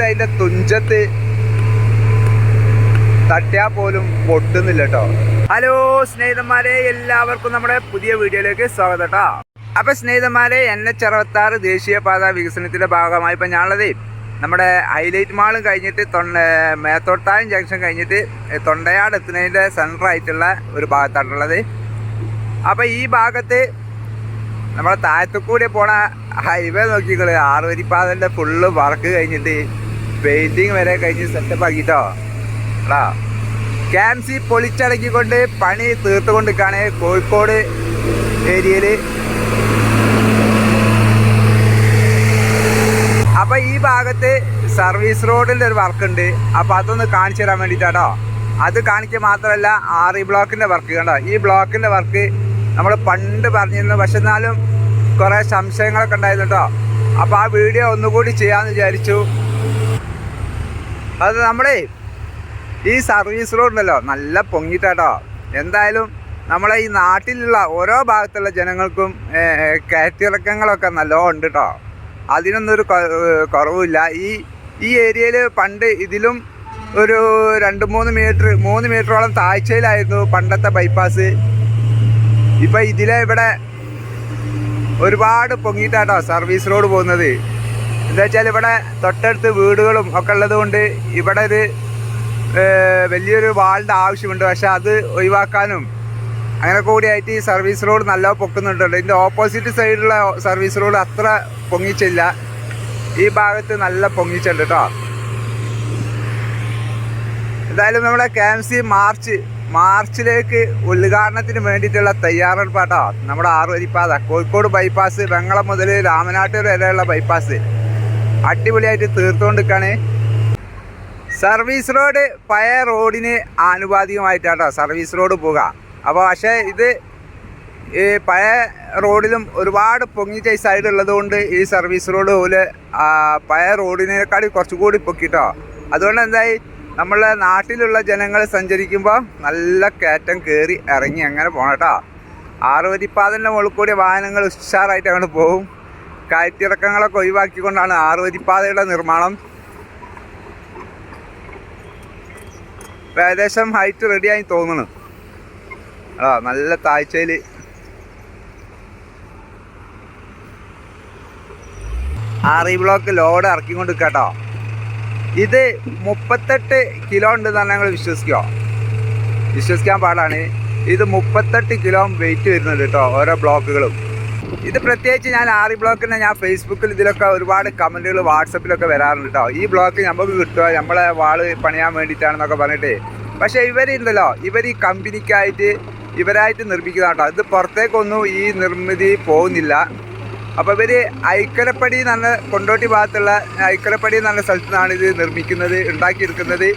അങ്ങോട്ട് അതിന്റെ തുഞ്ചത്ത് തട്ടിയാ പോലും പൊട്ടുന്നില്ല കേട്ടോ ഹലോ സ്നേഹിതന്മാരെ എല്ലാവർക്കും നമ്മുടെ പുതിയ വീഡിയോയിലേക്ക് സ്വാഗതം കേട്ടോ അപ്പൊ സ്നേഹിതന്മാരെ എൻ എച്ച് അറുപത്താറ് ദേശീയപാത വികസനത്തിന്റെ ഭാഗമായി ഇപ്പൊ ഞാനുള്ളത് നമ്മുടെ ഹൈലൈറ്റ് മാളും കഴിഞ്ഞിട്ട് തൊണ്ട മേത്തോട്ടായം ജംഗ്ഷൻ കഴിഞ്ഞിട്ട് തൊണ്ടയാട് എത്തുന്നതിന്റെ സെന്ററായിട്ടുള്ള ഒരു ഭാഗത്താണുള്ളത് അപ്പൊ ഈ ഭാഗത്ത് നമ്മളെ താഴത്തുകൂടി പോണ ഹൈവേ നോക്കിക്കൾ. ആറുവരിപ്പാതന്റെ ഫുള്ള് വർക്ക് കഴിഞ്ഞിട്ട് പെയിന്റിങ് വരെ കഴിഞ്ഞ് സെറ്റപ്പ് ആക്കിട്ടോ. എടാ ക്യാൻസി പൊളിച്ചടക്കിക്കൊണ്ട് പണി തീർത്തുകൊണ്ടിരിക്കുകയാണ് കോഴിക്കോട് ഏരിയയിൽ. അപ്പൊ ഈ ഭാഗത്ത് സർവീസ് റോഡിന്റെ ഒരു വർക്ക് ഉണ്ട്. അപ്പൊ അതൊന്ന് കാണിച്ചു തരാൻ വേണ്ടിയിട്ടാട്ടോ അത് കാണിക്കുക മാത്രമല്ല ആർ ഇ ബ്ലോക്കിന്റെ വർക്ക് കണ്ടോ? ഈ ബ്ലോക്കിന്റെ വർക്ക് നമ്മൾ പണ്ട് പറഞ്ഞിരുന്നു. പക്ഷെ എന്നാലും കുറെ സംശയങ്ങളൊക്കെ ഉണ്ടായിരുന്നു കേട്ടോ. അപ്പൊ ആ വീഡിയോ ഒന്നുകൂടി ചെയ്യാന്ന് വിചാരിച്ചു. അത് നമ്മളെ ഈ സർവീസ് റോഡ് ഉണ്ടല്ലോ. നല്ല പൊങ്ങിട്ടാട്ടോ. എന്തായാലും നമ്മളെ ഈ നാട്ടിലുള്ള ഓരോ ഭാഗത്തുള്ള ജനങ്ങൾക്കും കയറ്റിറക്കങ്ങളൊക്കെ നല്ലോണം ഉണ്ട് കേട്ടോ അതിനൊന്നും ഒരു കുറവില്ല ഈ ഈ ഏരിയയിൽ പണ്ട് ഇതിലും ഒരു രണ്ട് മൂന്ന് മീറ്റർ മൂന്ന് മീറ്ററോളം താഴ്ചയിലായിരുന്നു പണ്ടത്തെ ബൈപ്പാസ് ഇപ്പം ഇതിലെ ഇവിടെ ഒരുപാട് പൊങ്ങിയിട്ടാട്ടോ സർവീസ് റോഡ് പോകുന്നത്. എന്താ വെച്ചാൽ ഇവിടെ തൊട്ടടുത്ത് വീടുകളും ഒക്കെ ഉള്ളത് കൊണ്ട് ഇവിടെ ഒരു വലിയൊരു വാളിന്റെ ആവശ്യമുണ്ട്. പക്ഷെ അത് ഒഴിവാക്കാനും അങ്ങനെ കൂടിയായിട്ട് ഈ സർവീസ് റോഡ് നല്ല പൊക്കുന്നുണ്ട്. ഇതിന്റെ ഓപ്പോസിറ്റ് സൈഡിലുള്ള സർവീസ് റോഡ് അത്ര പൊങ്ങിച്ചില്ല. ഈ ഭാഗത്ത് നല്ല പൊങ്ങിച്ചുണ്ട് കേട്ടോ എന്തായാലും നമ്മുടെ കെ എം സി മാർച്ച് മാർച്ചിലേക്ക് ഉദ്ഘാടനത്തിന് വേണ്ടിയിട്ടുള്ള തയ്യാറെടുപ്പാട്ടോ. നമ്മുടെ ആറുവരിപ്പാത കോഴിക്കോട് ബൈപ്പാസ് വെങ്ങളം മുതൽ രാമനാട്ടൂർ വരെയുള്ള ബൈപ്പാസ്. അടിപൊളിയായിട്ട് തീർത്തുകൊണ്ടിരിക്കുകയാണ് സർവീസ് റോഡ് പഴയ റോഡിന് ആനുപാതികമായിട്ടാട്ടോ സർവീസ് റോഡ് പോവുക. അപ്പോൾ പക്ഷേ ഇത് ഈ പഴയ റോഡിലും ഒരുപാട് പൊങ്ങിച്ച സൈഡ് ഉള്ളതുകൊണ്ട് ഈ സർവീസ് റോഡ് പോലെ പഴയ റോഡിനേക്കാൾ കുറച്ചുകൂടി പൊക്കിട്ടോ. അതുകൊണ്ട് എന്തായി? നമ്മളെ നാട്ടിലുള്ള ജനങ്ങൾ സഞ്ചരിക്കുമ്പോൾ നല്ല കയറ്റം കയറി ഇറങ്ങി അങ്ങനെ പോകണം കേട്ടോ. ആറുപതിപ്പാതിന്റെ മുകളിൽ കൂടി വാഹനങ്ങൾ ഉഷാറായിട്ട് അങ്ങോട്ട് പോകും. കയറ്റിറക്കങ്ങളൊക്കെ ഒഴിവാക്കിക്കൊണ്ടാണ് ആറുവരിപ്പാതയുടെ നിർമ്മാണം. ഏകദേശം ഹൈറ്റ് റെഡിയായി തോന്നുന്നു. ആ നല്ല താഴ്ചയിൽ ആറി ബ്ലോക്ക് ലോഡ് ഇറക്കിക്കൊണ്ട് കേട്ടോ ഇത് മുപ്പത്തെട്ട് കിലോ ഉണ്ടെന്നാണ് ഞങ്ങൾ വിശ്വസിക്കോ വിശ്വസിക്കാൻ പാടാണ്. ഇത് മുപ്പത്തെട്ട് കിലോ വെയിറ്റ് വരുന്നുണ്ട് കേട്ടോ ഓരോ ബ്ലോക്കുകളും ഇത് പ്രത്യേകിച്ച് ഞാൻ ആറി ബ്ലോക്കിന് ഞാൻ ഫേസ്ബുക്കിൽ ഇതിലൊക്കെ ഒരുപാട് കമന്റുകൾ വാട്സപ്പിലൊക്കെ വരാറുണ്ട് കേട്ടോ ഈ ബ്ലോക്ക് നമുക്ക് കിട്ടുക നമ്മളെ വാൾ പണിയാൻ വേണ്ടിയിട്ടാണെന്നൊക്കെ പറഞ്ഞിട്ട്. പക്ഷേ ഇവരുണ്ടല്ലോ ഇവർ ഈ കമ്പനിക്കായിട്ട് ഇവരായിട്ട് നിർമ്മിക്കുന്ന കേട്ടോ ഇത് പുറത്തേക്കൊന്നും ഈ നിർമ്മിതി പോകുന്നില്ല. അപ്പോൾ ഇവർ ഐക്കരപ്പടി നല്ല കൊണ്ടോട്ടി ഭാഗത്തുള്ള ഐക്കരപ്പടി നല്ല സ്ഥലത്തു നിന്നാണ് ഇത് നിർമ്മിക്കുന്നത് ഉണ്ടാക്കിയെടുക്കുന്നത്.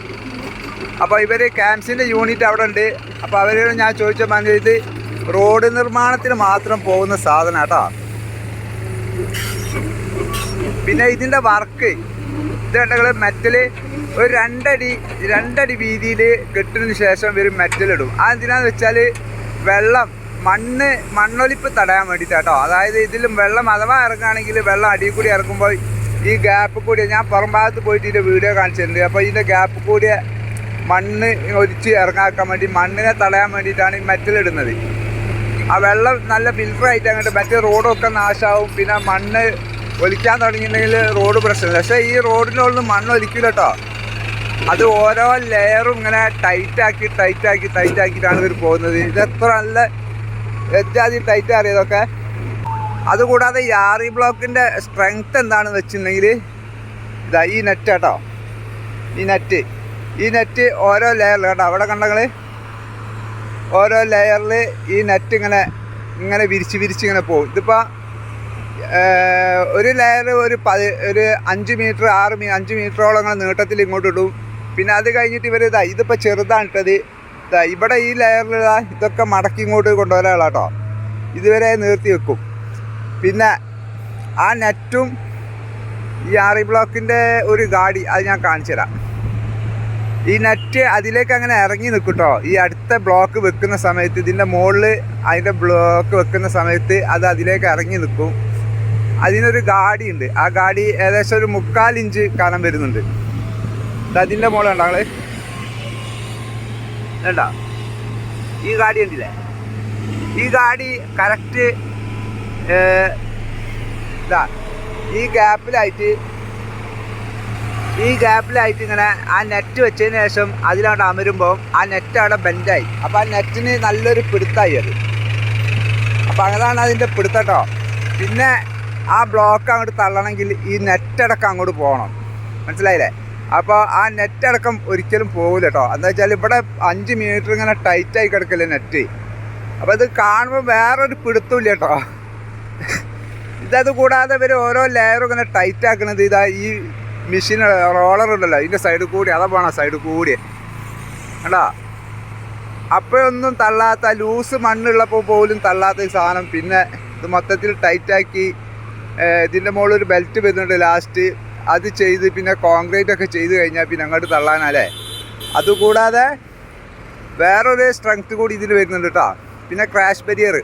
അപ്പോൾ ഇവർ ക്യാൻസിന്റെ യൂണിറ്റ് അവിടെ ഉണ്ട്. അപ്പോൾ അവരോട് ഞാൻ ചോദിച്ച മാനേജ് റോഡ് നിർമ്മാണത്തിന് മാത്രം പോകുന്ന സാധനം കേട്ടോ. പിന്നെ ഇതിന്റെ വർക്ക് ഇത് കണ്ടെങ്കിൽ മെറ്റൽ ഒരു രണ്ടടി രണ്ടടി വീതിയിൽ കെട്ടിനു ശേഷം ഇവർ മെറ്റൽ ഇടും. അതെന്തിനാന്ന് വെച്ചാൽ വെള്ളം മണ്ണ് മണ്ണൊലിപ്പ് തടയാൻ വേണ്ടിയിട്ടാട്ടോ അതായത് ഇതിലും വെള്ളം അഥവാ ഇറങ്ങുകയാണെങ്കിൽ വെള്ളം അടിയിൽ കൂടി ഇറക്കുമ്പോൾ ഈ ഗ്യാപ്പ് കൂടി ഞാൻ പുറം ഭാഗത്ത് പോയിട്ട് ഇതിന്റെ വീഡിയോ കാണിച്ചിട്ടുണ്ട്. അപ്പോൾ ഇതിന്റെ ഗ്യാപ്പ് കൂടിയ മണ്ണ് ഒലിച്ച് ഇറങ്ങാക്കാൻ വേണ്ടി മണ്ണിനെ തടയാൻ വേണ്ടിയിട്ടാണ് ഈ മെറ്റൽ ഇടുന്നത്. ആ വെള്ളം നല്ല ഫിൽറ്റർ ആയിട്ട് അങ്ങോട്ട് മറ്റേ റോഡൊക്കെ നാശമാവും പിന്നെ മണ്ണ് ഒലിക്കാൻ തുടങ്ങിയിട്ടുണ്ടെങ്കിൽ റോഡ് പ്രശ്നമില്ല. പക്ഷേ ഈ റോഡിനൊന്നും മണ്ണ് ഒലിക്കില്ല കേട്ടോ അത് ഓരോ ലെയറും ഇങ്ങനെ ടൈറ്റാക്കി ടൈറ്റാക്കി ടൈറ്റാക്കിയിട്ടാണ് ഇവർ പോകുന്നത്. ഇത് എത്ര നല്ല വ്യത്യാസം ടൈറ്റ് അറിയതൊക്കെ. അതുകൂടാതെ ആറി ബ്ലോക്കിന്റെ സ്ട്രെങ്ത് എന്താണെന്ന് വെച്ചിട്ടുണ്ടെങ്കിൽ ഇതാ ഈ നെറ്റ് കേട്ടോ ഈ നെറ്റ് ഈ നെറ്റ് ഓരോ ലെയറിൽ കേട്ടോ അവിടെ കണ്ടങ്ങൾ ഓരോ ലെയറിൽ ഈ നെറ്റ് ഇങ്ങനെ ഇങ്ങനെ വിരിച്ച് വിരിച്ച് ഇങ്ങനെ പോകും. ഇതിപ്പോൾ ഒരു ലെയർ ഒരു പതി ഒരു അഞ്ച് മീറ്റർ ആറ് മീ അഞ്ച് മീറ്ററോളം ഇങ്ങനെ നീട്ടത്തിൽ ഇങ്ങോട്ട് ഇടും. പിന്നെ അത് കഴിഞ്ഞിട്ട് ഇവർ ഇതാ ഇതിപ്പോൾ ചെറുതാണ് ഇട്ടത് ഇതാ. ഇവിടെ ഈ ലെയറിൽ ഇതൊക്കെ മടക്കി ഇങ്ങോട്ട് കൊണ്ടുവരാനുള്ള കേട്ടോ ഇതുവരെ നിർത്തി വെക്കും. പിന്നെ ആ നെറ്റും ഈ ആറി ബ്ലോക്കിന്റെ ഒരു ഗാഡി അത് ഞാൻ കാണിച്ചു തരാം ഈ നെറ്റ് അതിലേക്ക് അങ്ങനെ ഇറങ്ങി നിൽക്കും ഈ അടുത്ത ബ്ലോക്ക് വെക്കുന്ന സമയത്ത് ഇതിന്റെ മുകളിൽ അതിന്റെ ബ്ലോക്ക് വെക്കുന്ന സമയത്ത് അത് അതിലേക്ക് ഇറങ്ങി നിൽക്കും. അതിനൊരു ഗാഡി ഉണ്ട്. ആ ഗാഡി ഏകദേശം ഒരു മുക്കാൽ ഇഞ്ച് കനം വരുന്നുണ്ട്. അതിന്റെ മുകളിൽ ഉണ്ടോ ഞങ്ങൾ വേണ്ട ഈ ഗാഡി ഉണ്ടില്ലേ ഈ ഗാഡി കറക്റ്റ് ഇതാ ഈ ഗ്യാപ്പിലായിട്ട് ഈ ഗ്യാപ്പിലായിട്ട് ഇങ്ങനെ ആ നെറ്റ് വെച്ചതിന് ശേഷം അതിലവിടെ അമരുമ്പോൾ ആ നെറ്റ് അവിടെ ബെൻഡായി അപ്പോൾ ആ നെറ്റിന് നല്ലൊരു പിടുത്തായി അത്. അപ്പോൾ അതാണ് അതിന്റെ പിടുത്തട്ടോ പിന്നെ ആ ബ്ലോക്ക് അങ്ങോട്ട് തള്ളണമെങ്കിൽ ഈ നെറ്റടക്കം അങ്ങോട്ട് പോകണം. മനസ്സിലായില്ലേ? അപ്പോൾ ആ നെറ്റ് അടക്കം ഒരിക്കലും പോകില്ല കേട്ടോ. എന്താ വെച്ചാൽ ഇവിടെ അഞ്ച് മീറ്റർ ഇങ്ങനെ ടൈറ്റായി കിടക്കില്ല നെറ്റ് അപ്പോൾ ഇത് കാണുമ്പോൾ വേറൊരു പിടുത്തമില്ല കേട്ടോ. ഇതത് കൂടാതെ ഇവർ ഓരോ ലെയറും ഇങ്ങനെ ടൈറ്റ് ഇതാ ഈ മെഷീൻ റോളർ ഉണ്ടല്ലോ ഇതിന്റെ സൈഡിൽ കൂടി അതാ പോണ സൈഡിൽ കൂടി. കണ്ടാ? അപ്പോഴൊന്നും തള്ളാത്ത ലൂസ് മണ്ണുള്ളപ്പോൾ പോലും തള്ളാത്ത ഈ സാധനം. പിന്നെ ഇത് മൊത്തത്തിൽ ടൈറ്റാക്കി ഇതിന്റെ മുകളിൽ ഒരു ബെൽറ്റ് വരുന്നുണ്ട് ലാസ്റ്റ് അത് ചെയ്ത് പിന്നെ കോൺക്രീറ്റ് ഒക്കെ ചെയ്ത് കഴിഞ്ഞാൽ പിന്നെ അങ്ങോട്ട് തള്ളാനല്ലേ? അതുകൂടാതെ വേറൊരു സ്ട്രെങ്ത് കൂടി ഇതിൽ വരുന്നുണ്ട് കേട്ടോ പിന്നെ ക്രാഷ് ബരിയർ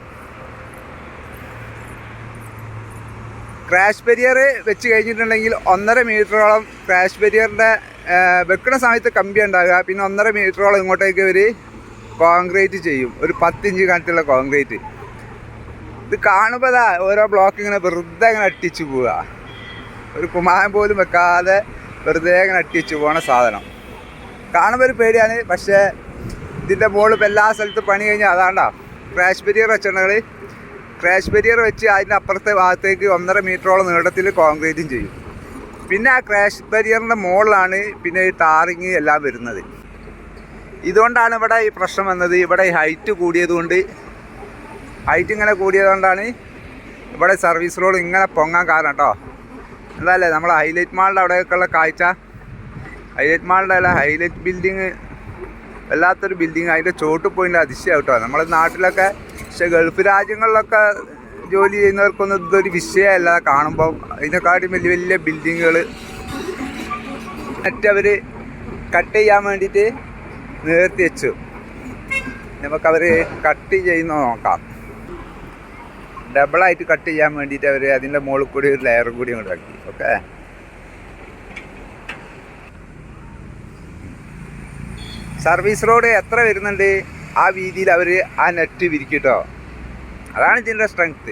ക്രാഷ് ബരിയർ വെച്ച് കഴിഞ്ഞിട്ടുണ്ടെങ്കിൽ ഒന്നര മീറ്ററോളം ക്രാഷ് ബരിയറിന്റെ വെക്കുന്ന സമയത്ത് കമ്പി ഉണ്ടാകുക പിന്നെ ഒന്നര മീറ്ററോളം ഇങ്ങോട്ടേക്ക് ഒരു കോൺക്രീറ്റ് ചെയ്യും. ഒരു പത്തിഞ്ച് കണക്കുള്ള കോൺക്രീറ്റ് ഇത് കാണുമ്പോൾ ഓരോ ബ്ലോക്ക് ഇങ്ങനെ വെറുതെ ഇങ്ങനെ അട്ടിച്ചു പോവുക. ഒരു കുമാരൻ പോലും വെക്കാതെ വെറുതെ ഇങ്ങനെ അട്ടിച്ചു പോണ സാധനം. കാണുമ്പോൾ ഒരു പേടിയാണ്. പക്ഷേ ഇതിന്റെ മുകളിൽ ഇപ്പോൾ എല്ലാ സ്ഥലത്തും പണി കഴിഞ്ഞാൽ അതാണ്ടാ ക്രാഷ് ബരിയർ വെച്ചിട്ടുണ്ടെങ്കിൽ ക്രാഷ് ബരിയർ വെച്ച് അതിന്റെ അപ്പുറത്തെ ഭാഗത്തേക്ക് ഒന്നര മീറ്ററോളം നീളത്തിൽ കോൺക്രീറ്റും ചെയ്യും. പിന്നെ ആ ക്രാഷ് ബരിയറിന്റെ മുകളിലാണ് പിന്നെ ഈ ടാറിങ് എല്ലാം വരുന്നത്. ഇതുകൊണ്ടാണ് ഇവിടെ ഈ പ്രശ്നം വന്നത്. ഇവിടെ ഹൈറ്റ് കൂടിയതുകൊണ്ട് ഹൈറ്റ് ഇങ്ങനെ കൂടിയതുകൊണ്ടാണ് ഇവിടെ സർവീസ് റോഡ് ഇങ്ങനെ പൊങ്ങാൻ കാരണം കേട്ടോ എന്താല്ലേ? നമ്മളെ ഹൈലൈറ്റ് മാളിന്റെ അവിടെയൊക്കെയുള്ള കാഴ്ച. ഹൈലൈറ്റ് മാളിന്റെ അല്ല ഹൈലൈറ്റ് ബിൽഡിങ് വല്ലാത്തൊരു ബിൽഡിങ് അതിന്റെ ചോട്ട് പോയിന്റെ അതിശയം കേട്ടോ നമ്മുടെ നാട്ടിലൊക്കെ പക്ഷെ ഗൾഫ് രാജ്യങ്ങളിലൊക്കെ ജോലി ചെയ്യുന്നവർക്കൊന്നും ഇതൊരു വിഷയമല്ല. കാണുമ്പോൾ അതിനെക്കാട്ടും വലിയ വലിയ ബിൽഡിങ്ങുകൾ മറ്റവർ കട്ട് ചെയ്യാൻ വേണ്ടിയിട്ട് നിർത്തി വെച്ചു. നമുക്കവർ കട്ട് ചെയ്യുന്ന നോക്കാം. ഡബിളായിട്ട് കട്ട് ചെയ്യാൻ വേണ്ടിയിട്ട് അവർ അതിന്റെ മുകളിൽ കൂടി ഒരു ലെയർ കൂടി ഉണ്ടാക്കി ഓക്കെ സർവീസ് റോഡ് എത്ര വരുന്നുണ്ട്? ആ വീതിയിൽ അവർ ആ നെറ്റ് വിരിക്കട്ടോ. അതാണ് ഇതിന്റെ സ്ട്രെങ്ത്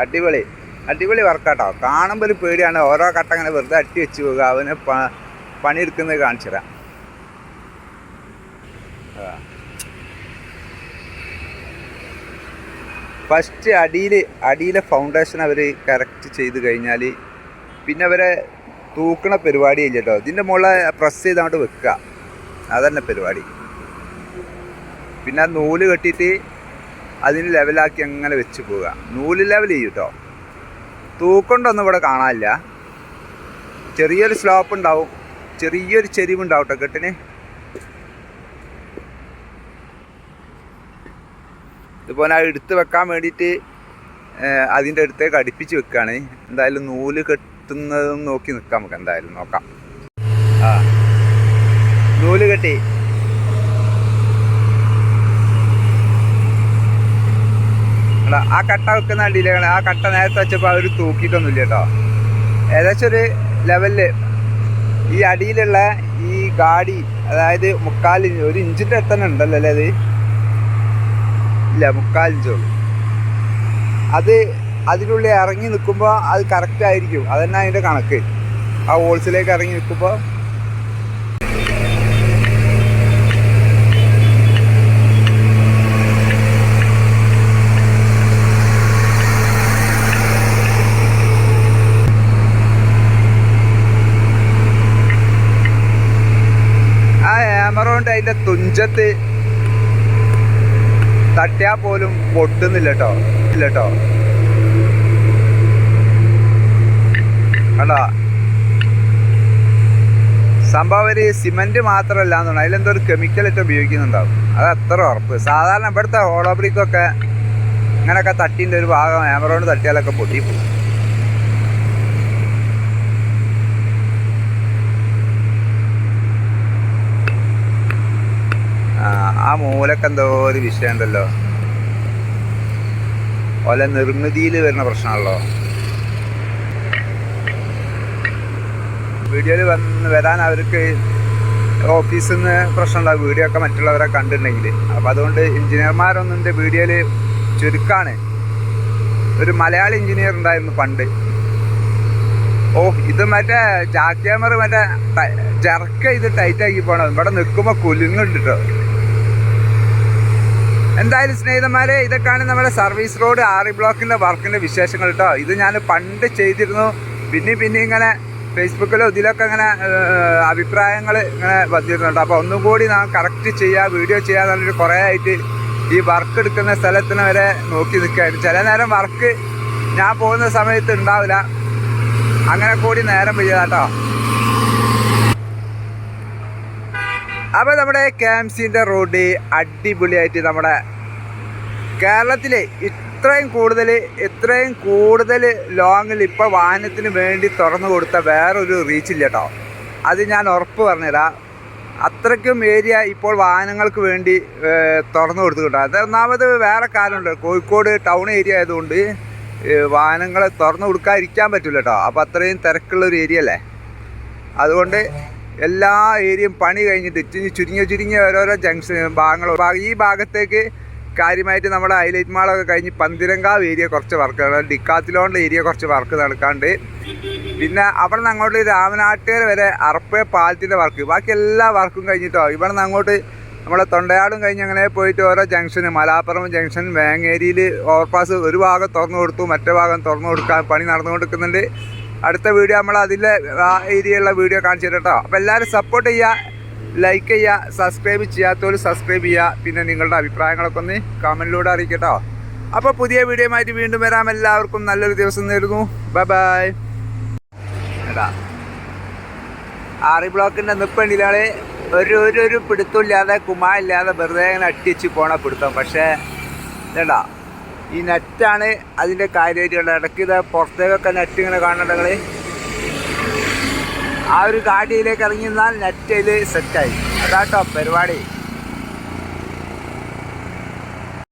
അടിപൊളി. അടിപൊളി വർക്കാട്ടോ കാണുമ്പോൾ ഒരു പേടിയാണ്. ഓരോ കട്ട അങ്ങനെ വെറുതെ അട്ടി വെച്ച് പോകുക അവന് പണിയെടുക്കുന്നത് കാണിച്ചു തരാം. ഫസ്റ്റ് അടിയിൽ അടിയിലെ ഫൗണ്ടേഷൻ അവർ കറക്റ്റ് ചെയ്ത് കഴിഞ്ഞാൽ പിന്നെ അവരെ തൂക്കണ പരിപാടി ഇല്ലട്ടോ ഇതിന്റെ മുകളിൽ പ്രസ് ചെയ്ത് അങ്ങോട്ട് വെക്കുക. അതന്നെ പരിപാടി. പിന്നെ ആ നൂൽ കെട്ടിയിട്ട് അതിന് ലെവലാക്കി അങ്ങനെ വെച്ച് പോവുക. നൂൽ ലെവൽ ചെയ്യും കേട്ടോ തൂക്കൊണ്ടൊന്നും ഇവിടെ കാണാനില്ല. ചെറിയൊരു സ്ലോപ്പ് ഉണ്ടാവും. ചെറിയൊരു ചെരിവുണ്ടാവും കേട്ടോ കെട്ടിന്? ഇതുപോലെ എടുത്ത് വെക്കാൻ വേണ്ടിയിട്ട് അതിന്റെ അടുത്തേക്ക് അടുപ്പിച്ച് വെക്കുകയാണ്. എന്തായാലും നൂൽ കെട്ടുന്നതും നോക്കി നിൽക്കാം നമുക്ക്. എന്തായാലും നോക്കാം. ആ. നൂൽ കെട്ടി. ആ കട്ട വെക്കുന്ന കണ്ടില്ലേ? ആ കട്ട നേരത്തെ വെച്ചപ്പോൾ അവർ തൂക്കിയിട്ടൊന്നുമില്ല കേട്ടോ. ഏകദേശം ഒരു ലെവലിൽ ഈ അടിയിലുള്ള ഈ ഗാഡി അതായത് മുക്കാൽ ഇഞ്ച് ഒരു ഇഞ്ചിന്റെ അടുത്തന്നെ ഉണ്ടല്ലോ അല്ലേ അത്? ഇല്ല മുക്കാൽ അത് അതിനുള്ളിൽ ഇറങ്ങി നിൽക്കുമ്പോൾ അത് കറക്റ്റ് ആയിരിക്കും. അതന്നെ അതിന്റെ കണക്ക്. ആ ഹോൾസിലേക്ക് ഇറങ്ങി നിൽക്കുമ്പോൾ hammer കൊണ്ട് അതിന്റെ തുഞ്ചത്ത് തട്ടിയാൽ പോലും പൊട്ടുന്നില്ല കേട്ടോ ഇല്ല കേട്ടോ കണ്ടോ? സംഭവം ഒരു സിമെന്റ് മാത്രമല്ല എന്നാണ് അതിലെന്തോ ഒരു കെമിക്കൽ ഇട്ട് ഉപയോഗിക്കുന്നുണ്ടാവും. അത് അത്ര ഉറപ്പ്. സാധാരണ ഇവിടുത്തെ ഹോളോബ്രിക്കൊക്കെ ഇങ്ങനെയൊക്കെ തട്ടിന്റെ ഒരു ഭാഗം ക്യാമറ കൊണ്ട് തട്ടിയാലൊക്കെ പൊട്ടിപ്പോകും. ആ മൂലക്ക് എന്തോ ഒരു വിഷയം ഉണ്ടല്ലോ. ഓല നിർമ്മിതിയിൽ വരുന്ന പ്രശ്നമാണല്ലോ. വീഡിയോയിൽ വന്ന് വരാൻ അവർക്ക് ഓഫീസിൽ നിന്ന് പ്രശ്നമുണ്ടാവും വീഡിയോ ഒക്കെ മറ്റുള്ളവരെ കണ്ടിട്ടുണ്ടെങ്കിൽ. അപ്പോൾ അതുകൊണ്ട് എഞ്ചിനീയർമാരൊന്നും എന്റെ വീഡിയോയിൽ ചുരുക്കാണ്. ഒരു മലയാളി എഞ്ചിനീയർ ഉണ്ടായിരുന്നു പണ്ട്. ഓ ഇത് മറ്റേ ജാക്യാമർ മറ്റേ ജർക്ക ഇത് ടൈറ്റ് ആക്കി പോണം? ഇവിടെ നിൽക്കുമ്പോൾ കുലുങ്ങുണ്ട് കേട്ടോ എന്തായാലും സ്നേഹിതന്മാരെ ഇതൊക്കെയാണ് നമ്മുടെ സർവീസ് റോഡ് ആറി ബ്ലോക്കിന്റെ വർക്കിന്റെ വിശേഷങ്ങൾ കേട്ടോ ഇത് ഞാൻ പണ്ട് ചെയ്തിരുന്നു. പിന്നെ പിന്നെ ഇങ്ങനെ ഫേസ്ബുക്കിലോ ഇതിലൊക്കെ ഇങ്ങനെ അഭിപ്രായങ്ങൾ ഇങ്ങനെ വന്നിരുന്നുണ്ട് അപ്പോൾ ഒന്നും കൂടി നാം കറക്റ്റ് ചെയ്യുക വീഡിയോ ചെയ്യുക എന്നുള്ളൊരു കുറേ ആയിട്ട് ഈ വർക്ക് എടുക്കുന്ന സ്ഥലത്തിന് വരെ നോക്കി നിൽക്കുകയായിരുന്നു. ചില നേരം വർക്ക് ഞാൻ പോകുന്ന സമയത്ത് ഉണ്ടാവില്ല. അങ്ങനെ കൂടി നേരം പെയ്യാട്ടോ അപ്പോൾ നമ്മുടെ കെ എം സിന്റെ റോഡ് അടിപൊളിയായിട്ട് നമ്മുടെ കേരളത്തിലെ ഇത്രയും കൂടുതൽ ഇത്രയും കൂടുതൽ ലോങ്ങിൽ ഇപ്പോൾ വാഹനത്തിന് വേണ്ടി തുറന്നു കൊടുത്ത വേറൊരു റീച്ചില്ല കേട്ടോ അത് ഞാൻ ഉറപ്പ് പറഞ്ഞുതരാം. അത്രയ്ക്കും ഏരിയ ഇപ്പോൾ വാഹനങ്ങൾക്ക് വേണ്ടി തുറന്നു കൊടുത്തിട്ടുണ്ട്. അത് ഒന്നാമത് വേറെ കാലമുണ്ട്. കോഴിക്കോട് ടൗൺ ഏരിയ ആയതുകൊണ്ട് വാഹനങ്ങളെ തുറന്നു കൊടുക്കാതിരിക്കാൻ പറ്റില്ല കേട്ടോ അപ്പോൾ അത്രയും തിരക്കുള്ള ഒരു ഏരിയ അല്ലേ? അതുകൊണ്ട് എല്ലാ ഏരിയയും പണി കഴിഞ്ഞിട്ട് ഇച്ചിരി ചുരുങ്ങിയ ചുരുങ്ങിയ ഓരോരോ ജംഗ്ഷൻ ഭാഗങ്ങൾ. ഈ ഭാഗത്തേക്ക് കാര്യമായിട്ട് നമ്മുടെ ഹൈലൈറ്റ് മാളൊക്കെ കഴിഞ്ഞ് പന്തിരങ്കാവ് ഏരിയ കുറച്ച് വർക്ക് ഡിക്കാത്തിലോണ്ട് ഏരിയ കുറച്ച് വർക്ക് നടക്കാണ്ട്. പിന്നെ അവിടെ നിന്ന് അങ്ങോട്ട് രാമനാട്ടുകര വരെ അറപ്പേ പാലത്തിന്റെ വർക്ക് ബാക്കി എല്ലാ വർക്കും കഴിഞ്ഞിട്ടോ? ഇവിടെ നിന്ന് അങ്ങോട്ട് നമ്മളെ തൊണ്ടയാടും കഴിഞ്ഞ് അങ്ങനെ പോയിട്ട് ഓരോ ജംഗ്ഷന് മലാപ്പുറം ജംഗ്ഷൻ വേങ്ങേരിയിൽ ഓവർപാസ് ഒരു ഭാഗം തുറന്നു കൊടുത്തു മറ്റേ ഭാഗം തുറന്നു കൊടുക്കാൻ പണി നടന്നുകൊണ്ടിരിക്കുന്നുണ്ട്. അടുത്ത വീഡിയോ നമ്മൾ അതിലെ ആ ഏരിയയുള്ള വീഡിയോ കാണിച്ചു തരാം കേട്ടോ. അപ്പോൾ എല്ലാവരും സപ്പോർട്ട് ചെയ്യുക ലൈക്ക് ചെയ്യുക സബ്സ്ക്രൈബ് ചെയ്യാത്തവർ സബ്സ്ക്രൈബ് ചെയ്യുക. പിന്നെ നിങ്ങളുടെ അഭിപ്രായങ്ങളൊക്കെ ഒന്ന് കമന്റിലൂടെ അറിയിക്കട്ടോ അപ്പോൾ പുതിയ വീഡിയോ ആയിട്ട് വീണ്ടും വരാം. എല്ലാവർക്കും നല്ലൊരു ദിവസം നേരുന്നു. ബൈ ബൈ ആറി ബ്ലോക്കിന്റെ നിപ്പണ്ടിലാളെ ഒരു ഒരു ഒരു പിടുത്തമില്ലാതെ കുമാരില്ലാതെ വെറുതെ അങ്ങനെ അട്ടിച്ച് പോണ പിടുത്തം. പക്ഷേ ഇതേടാ ഈ നെറ്റാണ് അതിന്റെ കാര്യമായിട്ടുള്ള ഇടയ്ക്ക് ഇതാ പുറത്തേക്കൊക്കെ നെറ്റ് ഇങ്ങനെ കാണുന്നുണ്ടെങ്കിൽ ആ ഒരു കാട്ടിയിലേക്ക് ഇറങ്ങി നിന്നാൽ നെറ്റ് അതിൽ സെറ്റായി അതാട്ടോ പരിപാടി.